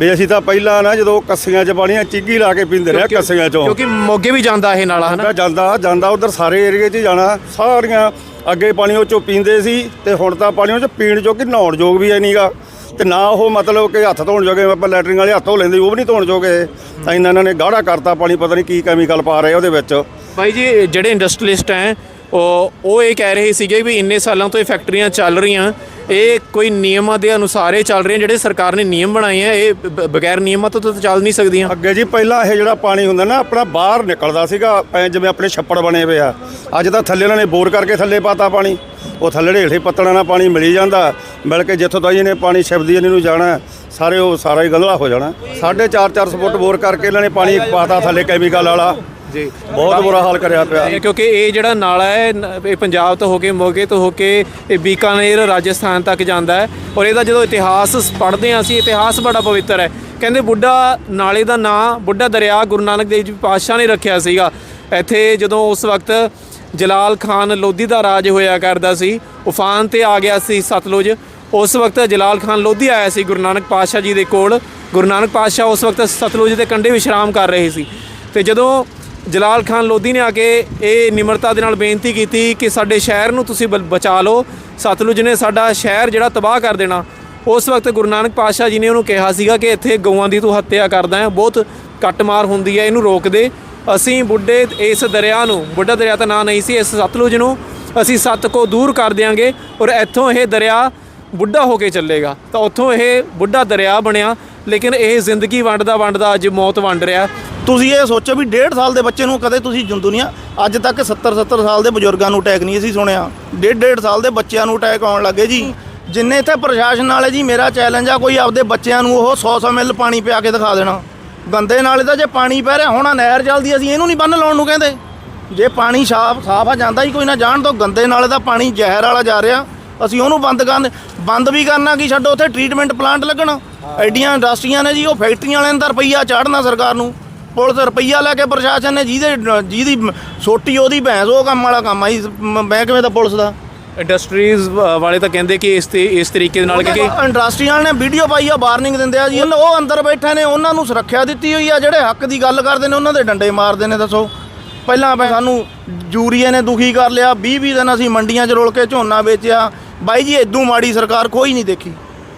Speaker 4: ਵੀ ਅਸੀਂ ਤਾਂ ਪਹਿਲਾਂ ਨਾ ਜਦੋਂ ਕੱਸੀਆਂ 'ਚ ਪਾਣੀਆਂ ਚਿੱਗੀ ਲਾ ਕੇ ਪੀਂਦੇ ਰਹੇ ਕੱਸੀਆਂ 'ਚੋਂ।
Speaker 2: ਕਿਉਂਕਿ ਮੋਗੇ ਵੀ ਜਾਂਦਾ ਇਹ ਨਾਲਾ ਹਨਾ?
Speaker 4: ਜਾਂਦਾ ਜਾਂਦਾ ਉਧਰ ਸਾਰੇ ਏਰੀਏ 'ਚ ਜਾਣਾ। ਸਾਰੀਆਂ ਅੱਗੇ ਪਾਣੀ ਉਹ ਚੋਂ ਪੀਂਦੇ ਸੀ ਤੇ ਹੁਣ ਤਾਂ ਪਾਣੀ ਉਹ 'ਚ ਪੀਣ ਜੋਗੀ ਨਹਾਉਣ ਯੋਗ ਵੀ ਨਹੀਂਗਾ ਤੇ ਨਾ ਉਹ ਮਤਲਬ ਕਿ ਹੱਥ ਧੋਣ ਜੋਗੇ ਆਪਾਂ ਲੈਟਰਿੰਗ ਵਾਲੇ ਹੱਥ ਧੋ ਲੈਂਦੇ ਉਹ ਵੀ ਨਹੀਂ ਧੋਣ ਜੋਗੇ। ਤਾਂ ਇਹਨਾਂ ਇਹਨਾਂ ਨੇ ਗਾੜਾ ਕਰਤਾ ਪਾਣੀ ਪਤਾ ਨਹੀਂ ਕੀ ਕੈਮੀਕਲ ਪਾ ਰਹੇ ਉਹਦੇ ਵਿੱਚ।
Speaker 2: ਭਾਈ ਜੀ ਜਿਹੜੇ ਇੰਡਸਟਰੀਲਿਸਟ ਹੈ ਉਹ ਉਹ ਇਹ ਕਹਿ ਰਹੇ ਸੀਗੇ ਵੀ ਇੰਨੇ ਸਾਲਾਂ ਤੋਂ ਇਹ ਫੈਕਟਰੀਆਂ ਚੱਲ ਰਹੀਆਂ ਇਹ ਕੋਈ ਨਿਯਮਾਂ ਦੇ ਅਨੁਸਾਰ ਇਹ ਚੱਲ ਰਹੇ ਜਿਹੜੇ ਸਰਕਾਰ ਨੇ ਨਿਯਮ ਬਣਾਏ ਆ, ਇਹ ਬ- ਬਗੈਰ ਨਿਯਮਾਂ ਤੋਂ ਤਾਂ ਚੱਲ ਨਹੀਂ ਸਕਦੀਆਂ।
Speaker 4: ਅੱਗੇ ਜੀ, ਪਹਿਲਾਂ ਇਹ ਜਿਹੜਾ ਪਾਣੀ ਹੁੰਦਾ ਨਾ, ਆਪਣਾ ਬਾਹਰ ਨਿਕਲਦਾ ਸੀਗਾ, ਐਂ ਜਿਵੇਂ ਆਪਣੇ ਛੱਪੜ ਬਣੇ ਹੋਏ ਆ। ਅੱਜ ਤਾਂ ਥੱਲੇ ਉਹਨਾਂ ਨੇ ਬੋਰ ਕਰਕੇ ਥੱਲੇ ਪਾਤਾ ਪਾਣੀ। ਉਹ ਥੱਲੇ ਢੇਠੇ ਪੱਤਣਾ ਨਾਲ ਪਾਣੀ ਮਿਲੀ ਜਾਂਦਾ, ਮਿਲ ਕੇ ਜਿੱਥੋਂ ਤਾਂ ਇਹਨੇ ਪਾਣੀ ਸ਼ਬਦੀ ਇਹਨੇ ਨੂੰ ਜਾਣਾ, ਸਾਰੇ ਉਹ ਸਾਰਾ ਹੀ ਗੰਧਲਾ ਹੋ ਜਾਣਾ। 4.5 4 ਫੁੱਟ ਬੋਰ ਕਰਕੇ ਇਹਨਾਂ ਨੇ ਪਾਣੀ ਪਾਤਾ ਥੱਲੇ ਕੈਮੀਕਲ ਵਾਲਾ।
Speaker 2: ਜੀ।
Speaker 4: ਬਹੁਤ ਬੁਰਾ ਹਾਲ ਕਰਿਆ ਪਿਆ।
Speaker 2: ਕਿਉਂਕਿ ਇਹ ਜਿਹੜਾ ਨਾਲਾ ਹੈ ਨ- ਇਹ ਪੰਜਾਬ ਤੋਂ ਹੋ ਕੇ ਮੋਗੇ ਤੋਂ ਹੋ ਕੇ ਇਹ ਬੀਕਾਨੇਰ ਰਾਜਸਥਾਨ ਤੱਕ ਜਾਂਦਾ ਹੈ ਔਰ ਇਹਦਾ ਜਦੋਂ ਇਤਿਹਾਸ ਪੜ੍ਹਦੇ ਹਾਂ ਅਸੀਂ ਇਤਿਹਾਸ ਬੜਾ ਪਵਿੱਤਰ ਹੈ। ਕਹਿੰਦੇ ਬੁੱਢਾ ਨਾਲੇ ਦਾ ਨਾਂ ਬੁੱਢਾ ਦਰਿਆ ਗੁਰੂ ਨਾਨਕ ਦੇਵ ਜੀ ਪਾਤਸ਼ਾਹ ਨੇ ਰੱਖਿਆ ਸੀਗਾ। ਇੱਥੇ ਜਦੋਂ ਉਸ ਵਕਤ ਜਲਾਲ ਖਾਨ ਲੋਧੀ ਦਾ ਰਾਜ ਹੋਇਆ ਕਰਦਾ ਸੀ ਉਫਾਨ ਤੇ ਆ ਗਿਆ ਸੀ ਸਤਲੁਜ। ਉਸ ਵਕਤ ਜਲਾਲ ਖਾਨ ਲੋਧੀ ਆਇਆ ਸੀ ਗੁਰੂ ਨਾਨਕ ਪਾਤਸ਼ਾਹ ਜੀ ਦੇ ਕੋਲ। ਗੁਰੂ ਨਾਨਕ ਪਾਤਸ਼ਾਹ ਉਸ ਵਕਤ ਸਤਲੁਜ ਦੇ ਕੰਢੇ ਵਿਸ਼ਰਾਮ ਕਰ ਰਹੇ ਸੀ। ਤੇ ਜਦੋਂ ਜਲਾਲ ਖਾਨ ਲੋਧੀ ਨੇ ਆ ਕੇ ਇਹ ਨਿਮਰਤਾ ਦੇ ਨਾਲ ਬੇਨਤੀ ਕੀਤੀ ਕਿ ਸਾਡੇ ਸ਼ਹਿਰ ਨੂੰ ਤੁਸੀਂ ਬਲ- ਬਚਾ ਲਓ। ਸਤਲੁਜ ਨੇ ਸਾਡਾ ਸ਼ਹਿਰ ਜਿਹੜਾ ਤਬਾਹ ਕਰ ਦੇਣਾ। ਉਸ ਵਕਤ ਗੁਰੂ ਨਾਨਕ ਪਾਤਸ਼ਾਹ ਜੀ ਨੇ ਉਹਨੂੰ ਕਿਹਾ ਸੀਗਾ ਕਿ ਇੱਥੇ ਗਊਆਂ ਦੀ ਤੂੰ ਹੱਤਿਆ ਕਰਦਾ ਹੈ। ਬਹੁਤ ਕੱਟਮਾਰ ਹੁੰਦੀ ਹੈ, ਇਹਨੂੰ ਰੋਕ ਦੇ। ਅਸੀਂ ਬੁੱਢੇ ਇਸ ਦਰਿਆ ਨੂੰ, ਬੁੱਢਾ ਦਰਿਆ ਤਾਂ ਨਾਂ ਨਹੀਂ ਸੀ, ਇਸ ਸਤਲੁਜ ਨੂੰ ਅਸੀਂ ਸੱਤ ਕੋ ਦੂਰ ਕਰ ਦਿਆਂਗੇ ਔਰ ਇੱਥੋਂ ਇਹ ਦਰਿਆ ਬੁੱਢਾ ਹੋ ਕੇ ਚੱਲੇਗਾ। ਤਾਂ ਉੱਥੋਂ ਇਹ ਬੁੱਢਾ ਦਰਿਆ ਬਣਿਆ, ਲੇਕਿਨ ਇਹ ਜ਼ਿੰਦਗੀ ਵੰਡਦਾ ਵੰਡਦਾ ਅੱਜ ਮੌਤ ਵੰਡ ਰਿਹਾ।
Speaker 3: ਤੁਸੀਂ ਇਹ ਸੋਚੋ ਵੀ 1.5 ਸਾਲ ਦੇ ਬੱਚੇ ਨੂੰ ਕਦੇ ਤੁਸੀਂ ਜੁੰ- ਦੁਨੀਆ ਅੱਜ ਤੱਕ 70 70 ਸਾਲ ਦੇ ਬਜ਼ੁਰਗਾਂ ਨੂੰ ਅਟੈਕ ਨਹੀਂ ਅਸੀਂ ਸੁਣਿਆ। ਡੇਢ ਡੇਢ ਸਾਲ ਦੇ ਬੱਚਿਆਂ ਨੂੰ ਅਟੈਕ ਆਉਣ ਲੱਗੇ ਜੀ। ਜਿੰਨੇ ਇੱਥੇ ਪ੍ਰਸ਼ਾਸਨ ਵਾਲੇ ਜੀ, ਮੇਰਾ ਚੈਲੰਜ ਆ ਕੋਈ ਆਪਦੇ ਬੱਚਿਆਂ ਨੂੰ ਉਹ 100 100 ਮਿਲ ਪਾਣੀ ਪਿਆ ਕੇ ਦਿਖਾ ਦੇਣਾ। ਗੰਦੇ ਨਾਲੇ ਦਾ ਜੇ ਪਾਣੀ ਪੈ ਰਿਹਾ, ਹੋਣਾ ਨਹਿਰ ਚੱਲਦੀ ਅਸੀਂ ਇਹਨੂੰ ਨਹੀਂ ਬੰਨ ਲਾਉਣ ਨੂੰ ਕਹਿੰਦੇ। ਜੇ ਪਾਣੀ ਸਾਫ਼ ਸਾਫ਼ ਆ ਜਾਂਦਾ ਹੀ ਕੋਈ ਨਾ ਜਾਣ ਤੋਂ, ਗੰਦੇ ਨਾਲੇ ਦਾ ਪਾਣੀ ਜ਼ਹਿਰ ਵਾਲਾ ਜਾ ਰਿਹਾ। ਅਸੀਂ ਉਹਨੂੰ ਬੰਦ ਕਰਨ, ਬੰਦ ਵੀ ਕਰਨਾ ਕੀ ਛੱਡੋ, ਉੱਥੇ ਟ੍ਰੀਟਮੈਂਟ ਪਲਾਂਟ ਲੱਗਣਾ। ਐਡੀਆਂ ਇੰਡਸਟਰੀਆਂ ਨੇ ਜੀ, ਉਹ ਫੈਕਟਰੀਆਂ ਵਾਲਿਆਂ ਦਾ ਰੁਪਈਆ ਚਾੜਨਾ ਸਰਕਾਰ ਨੂੰ। ਪੁਲਿਸ ਰੁਪਈਆ ਲੈ ਕੇ ਪ੍ਰਸ਼ਾਸਨ ਨੇ ਜਿਹਦੇ ਜਿਹਦੀ ਛੋਟੀ ਉਹਦੀ ਭੈਂਸ ਉਹ ਕੰਮ ਵਾਲਾ ਕੰਮ ਆ ਜੀ। ਮ- ਮਹਿਕਮੇ ਦਾ ਪੁਲਿਸ ਦਾ?
Speaker 2: ਇੰਡਸਟਰੀਜ਼ ਵਾਲੇ ਤਾਂ ਕਹਿੰਦੇ ਕਿ ਇਸ ਤੇ ਇਸ ਤਰੀਕੇ ਦੇ ਨਾਲ ਕਿ
Speaker 3: ਇੰਡਸਟਰੀਆਂ ਨੇ ਵੀਡੀਓ ਪਾਈ ਆ ਵਾਰਨਿੰਗ ਦਿੰਦੇ ਆ ਜੀ। ਉਹ ਅੰਦਰ ਬੈਠੇ ਨੇ ਉਹਨਾਂ ਨੂੰ ਸੁਰੱਖਿਆ ਦਿੱਤੀ ਹੋਈ ਆ। ਜਿਹੜੇ ਹੱਕ ਦੀ ਗੱਲ ਕਰਦੇ ਨੇ ਉਹਨਾਂ ਦੇ ਡੰਡੇ ਮਾਰਦੇ ਨੇ ਦੱਸੋ। ਪਹਿਲਾਂ ਮੈਂ ਸਾਨੂੰ ਜੂਰੀਏ ਨੇ ਦੁਖੀ ਕਰ ਲਿਆ। 20 20 ਦਿਨ ਅਸੀਂ ਮੰਡੀਆਂ 'ਚ ਰੋਲ ਕੇ ਝੋਨਾ ਵੇਚਿਆ। ਬਾਈ ਜੀ ਇਦੋਂ ਮਾੜੀ ਸਰਕਾਰ ਕੋਈ ਨਹੀਂ ਦੇਖੀ।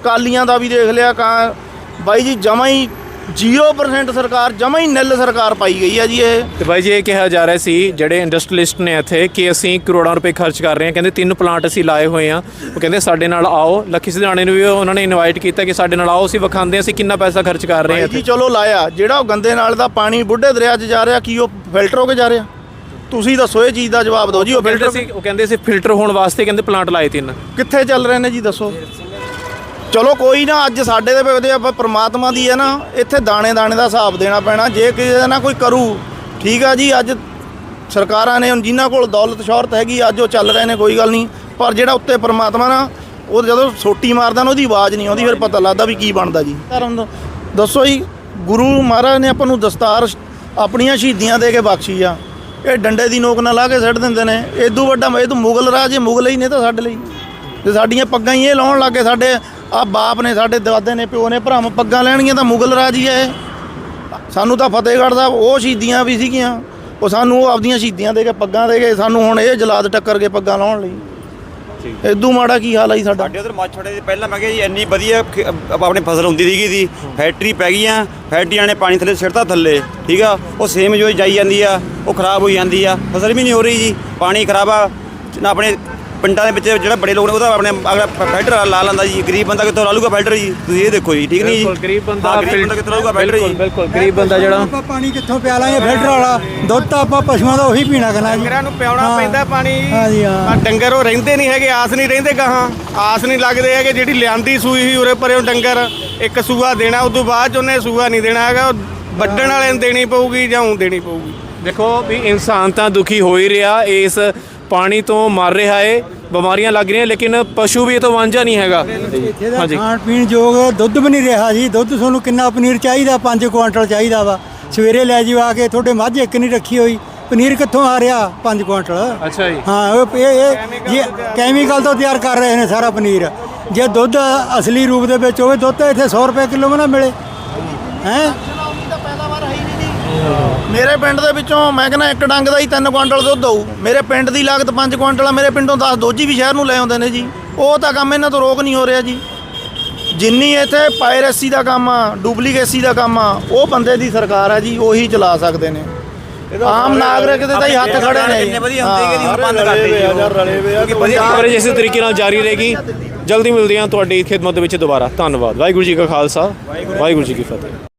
Speaker 3: ਕਾਲੀਆਂ ਦਾ ਵੀ ਦੇਖ ਲਿਆ ਕਾ ਬਾਈ ਜੀ ਜਮਾ ਹੀ 0% ਸਰਕਾਰ ਜਮਾ ਹੀ ਨਿੱਲ ਸਰਕਾਰ ਪਾਈ ਗਈ ਆ ਜੀ ਇਹ।
Speaker 2: ਤੇ ਬਾਈ ਜੀ ਇਹ ਕਿਹਾ ਜਾ ਰਿਹਾ ਸੀ ਜਿਹੜੇ ਇੰਡਸਟਰੀਲਿਸਟ ਨੇ ਇੱਥੇ ਕਿ ਅਸੀਂ ਕਰੋੜਾਂ ਰੁਪਏ ਖਰਚ ਕਰ ਰਹੇ ਹਾਂ। ਕਹਿੰਦੇ ਤਿੰਨ ਪਲਾਂਟ ਅਸੀਂ ਲਾਏ ਹੋਏ ਆ ਉਹ ਕਹਿੰਦੇ ਸਾਡੇ ਨਾਲ ਆਓ। ਲੱਖੀ ਸਿਧਾਣੇ ਨੂੰ ਵੀ ਉਹਨਾਂ ਨੇ ਇਨਵਾਈਟ ਕੀਤਾ ਕਿ ਸਾਡੇ ਨਾਲ ਆਓ ਅਸੀਂ ਵਿਖਾਉਂਦੇ ਹਾਂ ਅਸੀਂ ਕਿੰਨਾ ਪੈਸਾ ਖਰਚ ਕਰ ਰਹੇ ਹਾਂ
Speaker 3: ਜੀ ਚਲੋ ਲਾਇਆ। ਜਿਹੜਾ ਉਹ ਗੰਦੇ ਨਾਲ ਦਾ ਪਾਣੀ ਬੁੱਢੇ ਦਰਿਆ 'ਚ ਜਾ ਰਿਹਾ ਕੀ ਉਹ ਫਿਲਟਰ ਹੋ ਕੇ ਜਾ ਰਿਹਾ? ਤੁਸੀਂ ਦੱਸੋ ਇਹ ਚੀਜ਼ ਦਾ ਜਵਾਬ ਦਿਓ ਜੀ ਉਹ
Speaker 2: ਫਿਲਟਰ ਸੀ ਉਹ ਕਹਿੰਦੇ ਸੀ ਫਿਲਟਰ ਹੋਣ ਵਾਸਤੇ ਕਹਿੰਦੇ ਪਲਾਂਟ ਲਾਏ ਤਿੰਨ।
Speaker 3: ਕਿੱਥੇ ਚੱਲ ਰਹੇ ਨੇ ਜੀ ਦੱਸੋ। ਚਲੋ ਕੋਈ ਨਾ, ਅੱਜ ਸਾਡੇ ਦੇ ਵੇਖਦੇ ਆਪਾਂ ਪ੍ਰਮਾਤਮਾ ਦੀ ਹੈ ਨਾ, ਇੱਥੇ ਦਾਣੇ ਦਾਣੇ ਦਾ ਹਿਸਾਬ ਦੇਣਾ ਪੈਣਾ, ਜੇ ਕਿਸੇ ਦਾ ਨਾ ਕੋਈ ਕਰੂ, ਠੀਕ ਆ ਜੀ, ਅੱਜ ਸਰਕਾਰਾਂ ਨੇ ਹੁਣ ਜਿਨ੍ਹਾਂ ਕੋਲ ਦੌਲਤ ਸ਼ੌਹਰਤ ਹੈਗੀ, ਅੱਜ ਉਹ ਚੱਲ ਰਹੇ ਨੇ, ਕੋਈ ਗੱਲ ਨਹੀਂ, ਪਰ ਜਿਹੜਾ ਉੱਤੇ ਪ੍ਰਮਾਤਮਾ ਨਾ, ਉਹ ਜਦੋਂ ਸੋਟੀ ਮਾਰਦਾ ਨਾ, ਉਹਦੀ ਆਵਾਜ਼ ਨਹੀਂ ਆਉਂਦੀ, ਫਿਰ ਪਤਾ ਲੱਗਦਾ ਵੀ ਕੀ ਬਣਦਾ ਜੀ। ਧਰਮ ਦੱਸੋ ਜੀ, ਗੁਰੂ ਮਹਾਰਾਜ ਨੇ ਆਪਾਂ ਨੂੰ ਦਸਤਾਰ ਆਪਣੀਆਂ ਸ਼ਹੀਦੀਆਂ ਦੇ ਕੇ ਬਖਸ਼ੀ ਆ। ਇਹ ਡੰਡੇ ਦੀ ਨੋਕ ਨਾਲ ਲਾ ਕੇ ਸੱਟ ਦਿੰਦੇ ਨੇ ਇਦੋਂ ਵੱਡਾ ਇਹ ਤਾਂ ਮੁਗਲ ਰਾਜ, ਇਹ ਮੁਗਲ ਹੀ ਨੇ ਤਾਂ ਸਾਡੇ ਲਈ। ਤੇ ਸਾਡੀਆਂ ਪੱਗਾਂ ਹੀ ਇਹ ਲਾਉਣ ਲੱਗੇ ਸਾਡੇ ਆ ਬਾਪ ਨੇ ਸਾਡੇ ਦਾਦੇ ਨੇ ਪਿਓ ਨੇ ਭਰਾਵਾਂ ਪੱਗਾਂ ਲੈਣਗੀਆਂ ਤਾਂ ਮੁਗਲ ਰਾਜ ਹੀ ਹੈ ਸਾਨੂੰ ਤਾਂ ਫਤਿਹਗੜ੍ਹ ਦਾ ਉਹ ਸ਼ਹੀਦੀਆਂ ਵੀ ਸੀਗੀਆਂ। ਉਹ ਸਾਨੂੰ ਉਹ ਆਪਦੀਆਂ ਸ਼ਹੀਦੀਆਂ ਦੇ ਕੇ ਪੱਗਾਂ ਦੇ ਕੇ ਸਾਨੂੰ ਹੁਣ ਇਹ ਜਲਾਦ ਟੱਕਰ ਕੇ ਪੱਗਾਂ ਲਾਉਣ ਲਈ। ਇਦੋਂ ਮਾੜਾ ਕੀ ਹਾਲ ਆ ਜੀ ਸਾਡਾ?
Speaker 6: ਸਾਡੇ ਉਧਰ ਮਾਛੜੇ ਦੇ ਪਹਿਲਾਂ ਮੈਂ ਕਿਹਾ ਜੀ ਇੰਨੀ ਵਧੀਆ ਖ- ਅਪ- ਆਪਣੇ ਫਸਲ ਹੁੰਦੀ ਸੀਗੀ ਦੀ ਫੈਕਟਰੀ ਪੈ ਗਈਆਂ ਫੈਕਟਰੀਆਂ ਨੇ ਪਾਣੀ ਥੱਲੇ ਸਿੱਟਤਾ ਥੱਲੇ ਠੀਕ ਆ? ਉਹ ਸੇਮ ਜੋ ਜਾਈ ਜਾਂਦੀ ਆ ਉਹ ਖਰਾਬ ਹੋਈ ਜਾਂਦੀ ਆ। ਫਸਲ ਵੀ ਨਹੀਂ ਹੋ ਰਹੀ ਜੀ। ਪਾਣੀ ਖਰਾਬ ਆ ਨਾ ਆਪਣੇ ਪਿੰਡਾਂ ਦੇ ਵਿੱਚ ਜਿਹੜਾ ਬੜੇ ਲੋਕ ਨੇ ਉਹਦਾ ਆਪਣੇ ਅਗਲਾ ਫੈਕਟਰ ਲਾ ਲੈਂਦਾ ਜੀ। ਗਰੀਬ ਬੰਦਾ ਕਿੱਥੋਂ ਲਾ ਲੂਗਾ ਫੈਕਟਰ ਜੀ? ਤੁਸੀਂ ਇਹ ਦੇਖੋ ਜੀ ਠੀਕ ਨਹੀਂ ਜੀ?
Speaker 2: ਬਿਲਕੁਲ ਗਰੀਬ ਬੰਦਾ
Speaker 6: ਹਾਂ, ਗਰੀਬ ਬੰਦਾ ਕਿੱਥੋਂ ਲਾਊਗਾ ਫੈਕਟਰ
Speaker 2: ਬਿਲਕੁਲ
Speaker 6: ਜੀ?
Speaker 2: ਬਿਲਕੁਲ ਗਰੀਬ ਬੰਦਾ ਜਿਹੜਾ
Speaker 1: ਆਪਾਂ ਪਾਣੀ ਕਿੱਥੋਂ ਪਿਆ ਲਾਂਗੇ ਫਿਲਟਰ ਵਾਲਾ। ਦੁੱਧ ਤਾਂ ਆਪਾਂ ਪਸ਼ੂਆਂ ਦਾ ਉਹੀ ਪੀਣਾ ਕਰਨਾ ਜੀ।
Speaker 5: ਡੰਗਰਾਂ ਨੂੰ ਪਿਆਉਣਾ
Speaker 1: ਹਾਂ।
Speaker 5: ਪੈਂਦਾ ਪਾਣੀ
Speaker 1: ਹਾਂਜੀ, ਹਾਂ।
Speaker 5: ਪਰ ਡੰਗਰ ਉਹ ਰਹਿੰਦੇ ਨਹੀਂ ਹੈਗੇ ਆਸ ਨਹੀਂ ਰਹਿੰਦੇ ਗਾਹਾਂ। ਆਸ ਨਹੀਂ ਲੱਗਦੇ ਹੈਗੇ ਜਿਹੜੀ ਲਿਆਂਦੀ ਸੂਈ ਸੀ ਉਰੇ ਪਰੇ ਉਹ ਡੰਗਰ ਇੱਕ ਸੂਆ ਦੇਣਾ ਉਦੋਂ ਬਾਅਦ ਚ ਉਹਨੇ ਸੂਆ ਨਹੀਂ ਦੇਣਾ ਹੈਗਾ ਉਹ ਵੱਢਣ ਵਾਲੇ ਨੂੰ ਦੇਣੀ ਪਊਗੀ ਜਾਂ ਉਂ ਦੇਣੀ ਪਊਗੀ।
Speaker 2: ਦੇਖੋ ਵੀ ਇਨਸਾਨ ਤਾਂ ਦੁਖੀ ਹੋ ਹੀ ਰਿਹਾ ਇਸ ਪਾਣੀ ਤੋਂ ਮਰ ਰਿਹਾ ਏ ਬਿਮਾਰੀਆਂ ਲੱਗ ਰਹੀਆਂ ਲੇਕਿਨ ਪਸ਼ੂ ਵੀ ਇਹ ਤੋਂ ਵਾਂਝਾ ਨਹੀਂ ਹੈਗਾ।
Speaker 1: ਇੱਥੇ ਦਾ
Speaker 2: ਹਾਂਜੀ।
Speaker 1: ਖਾਣ ਪੀਣ ਯੋਗ ਦੁੱਧ ਵੀ ਨਹੀਂ ਰਿਹਾ ਜੀ। ਦੁੱਧ ਤੁਹਾਨੂੰ ਕਿੰਨਾ ਪਨੀਰ ਚਾਹੀਦਾ? 5 ਕੁਆਂਟਲ ਚਾਹੀਦਾ ਵਾ। ਸਵੇਰੇ ਲੈ ਜਿਓ ਆ ਕੇ ਤੁਹਾਡੇ ਮੱਝ ਇੱਕ ਨਹੀਂ ਰੱਖੀ ਹੋਈ। ਪਨੀਰ ਕਿੱਥੋਂ ਆ ਰਿਹਾ? 5 ਕੁਆਂਟਲ।
Speaker 2: ਅੱਛਾ ਜੀ।
Speaker 1: ਹਾਂ ਉਹ ਇਹ ਇਹ ਜੇ ਕੈਮੀਕਲ ਤੋਂ ਤਿਆਰ ਕਰ ਰਹੇ ਨੇ ਸਾਰਾ ਪਨੀਰ। ਜੇ ਦੁੱਧ ਅਸਲੀ ਰੂਪ ਦੇ ਵਿੱਚ ਹੋਵੇ ਦੁੱਧ ਤਾਂ ਇੱਥੇ 100 ਰੁਪਏ ਕਿਲੋ ਵੀ ਨਾ ਮਿਲੇ। ਹੈ?
Speaker 3: ਮੇਰੇ ਪਿੰਡ ਦੇ ਵਿੱਚੋਂ ਮੈਂ ਕਹਿੰਦਾ ਇੱਕ ਡੰਗ ਦਾ ਹੀ 3 ਕੁਆਂਟਲ ਦੁੱਧ ਹੋਊ। ਮੇਰੇ ਪਿੰਡ ਦੀ ਲਾਗਤ 5 ਕੁਆਂਟਲ ਆ ਮੇਰੇ ਪਿੰਡੋਂ 10 ਦੋਜੀ ਵੀ ਸ਼ਹਿਰ ਨੂੰ ਲੈ ਆਉਂਦੇ ਨੇ ਜੀ। ਉਹ ਤਾਂ ਕੰਮ ਇਹਨਾਂ ਤੋਂ ਰੋਕ ਨਹੀਂ ਹੋ ਰਿਹਾ ਜੀ। ਜਿੰਨੀ ਇੱਥੇ ਪਾਇਰੇਸੀ ਦਾ ਕੰਮ ਆ ਡੁਪਲੀਕੇਸੀ ਦਾ ਕੰਮ ਆ ਉਹ ਬੰਦੇ ਦੀ ਸਰਕਾਰ ਆ ਜੀ ਉਹੀ ਚਲਾ ਸਕਦੇ ਨੇ। ਆਮ ਨਾਗਰਿਕ ਦੇ ਤਾਂ ਹੀ ਹੱਥ ਖੜੇ ਨੇ।
Speaker 6: ਕਿੰਨੇ ਵਧੀਆ ਹੁੰਦੇ ਜੀ ਹੁਣ ਬੰਦ ਕਰਦੇ ਜੀ ਉਹ। ਕਿਉਂਕਿ ਵਧੀਆ
Speaker 2: ਕਵਰੇਜ ਇਸੇ ਤਰੀਕੇ ਨਾਲ ਜਾਰੀ ਰਹੇਗੀ। ਜਲਦੀ ਮਿਲਦੇ ਹਾਂ ਤੁਹਾਡੀ ਖਿਦਮਤ ਦੇ ਵਿੱਚ ਦੁਬਾਰਾ। ਧੰਨਵਾਦ। ਵਾਹਿਗੁਰੂ ਜੀ ਕਾ ਖਾਲਸਾ। ਵਾਹਿਗੁਰੂ ਜੀ ਕੀ ਫਤਿਹ।